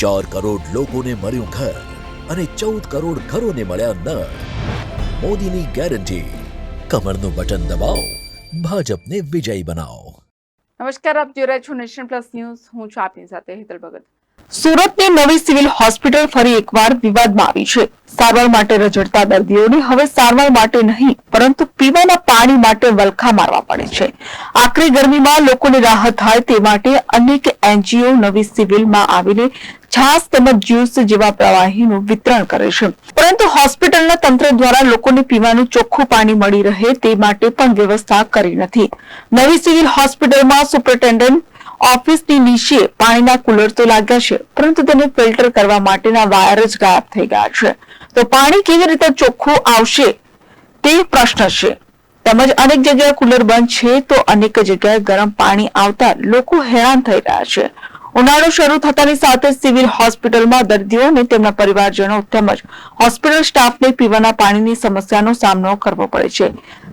ચાર કરોડ લોકોને મળ્યું ઘર અને ચૌદ કરોડ ઘરોને મળ્યા નળ. મોદીની ગેરંટી. કમરનું બટન દબાવો. ભાજપને વિજયી બનાવો. નમસ્કાર આપ જોઈ રહ્યા છો નેશન પ્લસ ન્યૂઝ. હું છું આપની સાથે હેતલ ભગત. સુરતની નવી સિવિલ હોસ્પિટલ ફરી એકવાર વિવાદમાં આવી છે. સારવાર માટે રજડતા દર્દીઓને હવે સારવાર માટે નહીં પરંતુ પીવાના પાણી માટે વલખા મારવા પડે છે. આકરી ગરમીમાં લોકોને રાહત થાય તે માટે અનેક એનજીઓ નવી સિવિલમાં આવીને છાસ તેમજ જ્યુસ જેવા પ્રવાહીનું વિતરણ કરે છે. પરંતુ હોસ્પિટલના તંત્ર દ્વારા લોકોને પીવાનું ચોખ્ખું પાણી મળી રહે તે માટે પણ વ્યવસ્થા કરી નથી. નવી સિવિલ હોસ્પિટલમાં સુપ્રિન્ટેન્ડન્ટ ઓફિસની નીચે પાણીના કુલર તો લાગ્યા છે, પરંતુ તેને ફિલ્ટર કરવા માટેના વાયર જ ગાયબ થઈ ગયા છે. તો પાણી કેવી રીતે ચોખ્ખું આવશે તે પ્રશ્ન છે. તેમજ અનેક જગ્યાએ કુલર બંધ છે તો અનેક જગ્યાએ ગરમ પાણી આવતા લોકો હેરાન થઈ રહ્યા છે. ઉનાળો શરૂ થતાની સાથે સિવિલ હોસ્પિટલમાં દર્દીઓ અને તેમના પરિવારજનો તેમજ હોસ્પિટલ સ્ટાફને પીવાના પાણીની સમસ્યાનો સામનો કરવો પડે છે.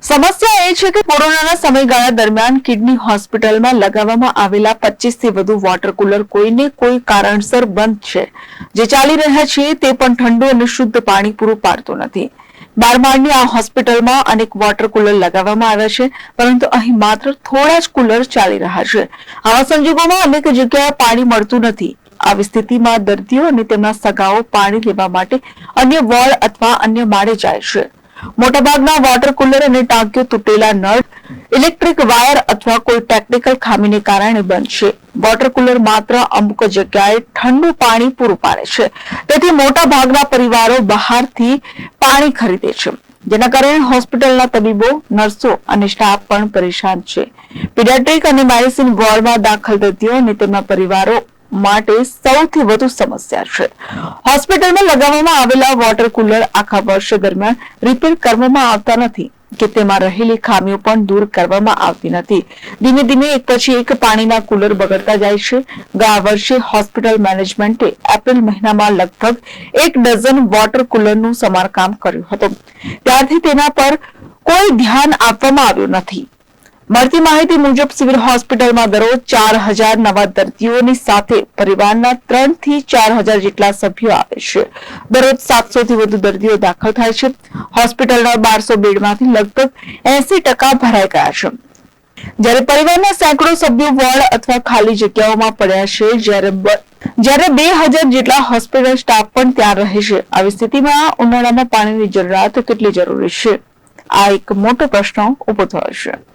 સમસ્યા એ છે કે કોરોનાના સમયગાળા દરમિયાન કિડની હોસ્પિટલમાં લગાવવામાં આવેલા પચીસથી વધુ વોટર કુલર કોઈને કોઈ કારણસર બંધ છે. જે ચાલી રહ્યા છે તે પણ ઠંડુ અને શુદ્ધ પાણી પૂરું પાડતું નથી. બાર માળની આ હોસ્પિટલમાં અનેક વોટર કુલર લગાવવામાં આવ્યા છે, પરંતુ અહીં માત્ર થોડા જ કુલર ચાલી રહ્યા છે. આવા સંજોગોમાં અનેક જગ્યાએ પાણી મળતું નથી. આવી સ્થિતિમાં દર્દીઓ અને તેમના સગાઓ પાણી લેવા માટે અન્ય વોર્ડ અથવા અન્ય માળે જાય છે. મોટાભાગના વોટર કુલર અને ટાંકીઓ તૂટેલા નળ ઇલેક્ટ્રિક વાયર અથવા કોઈ ટેકનિકલ ખામીને કારણે બંધ વોટર કુલર માત્ર અમુક જગ્યાએ ઠંડુ પાણી પૂરું પાડે છે. તેથી મોટા ભાગના પરિવારો બહારથી પાણી ખરીદે છે. જેના કારણે હોસ્પિટલના તબીબો, નર્સો અને સ્ટાફ પણ પરેશાન છે. પીડિયાટ્રિક અને મેડિસિન વોર્ડમાં દાખલ દર્દીઓ અને તેમના પરિવારો માટે સૌથી વધુ સમસ્યા છે. હોસ્પિટલમાં લગાવવામાં આવેલા વોટર કુલર આખા વર્ષ દરમિયાન રિપેર કરવામાં આવતા નથી, કે તેમાં રહેલી ખામીઓ પણ દૂર કરવામાં આવતી નથી. ધીમે ધીમે એક પછી એક પાણીના કુલર બગડતા જાય છે. ગયા વર્ષે હોસ્પિટલ મેનેજમેન્ટે એપ્રિલ મહિનામાં લગભગ એક ડઝન વોટર કુલરનું સમારકામ કર્યું હતું. ત્યારથી તેના પર કોઈ ધ્યાન આપવામાં આવ્યું નથી. મળતી માહિતી મુજબ સિવિલ હોસ્પિટલમાં દરરોજ ચાર હજાર નવા દર્દીઓની સાથે પરિવારના ત્રણથી ચાર હજાર જેટલા સભ્યો આવે છે. દરરોજ સાતસો થી વધુ દર્દીઓ દાખલ થાય છે. હોસ્પિટલના બારસો બેડમાંથી લગભગ એસી ટકા ભરાઈ ગયા છે. જ્યારે પરિવારના સેંકડો સભ્યો વોર્ડ અથવા ખાલી જગ્યાઓમાં પડ્યા છે, જ્યારે જ્યારે બે હજાર જેટલા હોસ્પિટલ સ્ટાફ પણ ત્યાં રહે છે. આવી સ્થિતિમાં ઉનાળામાં પાણીની જરૂરિયાત કેટલી જરૂરી છે? આ એક મોટો પ્રશ્ન ઊભો થયો છે.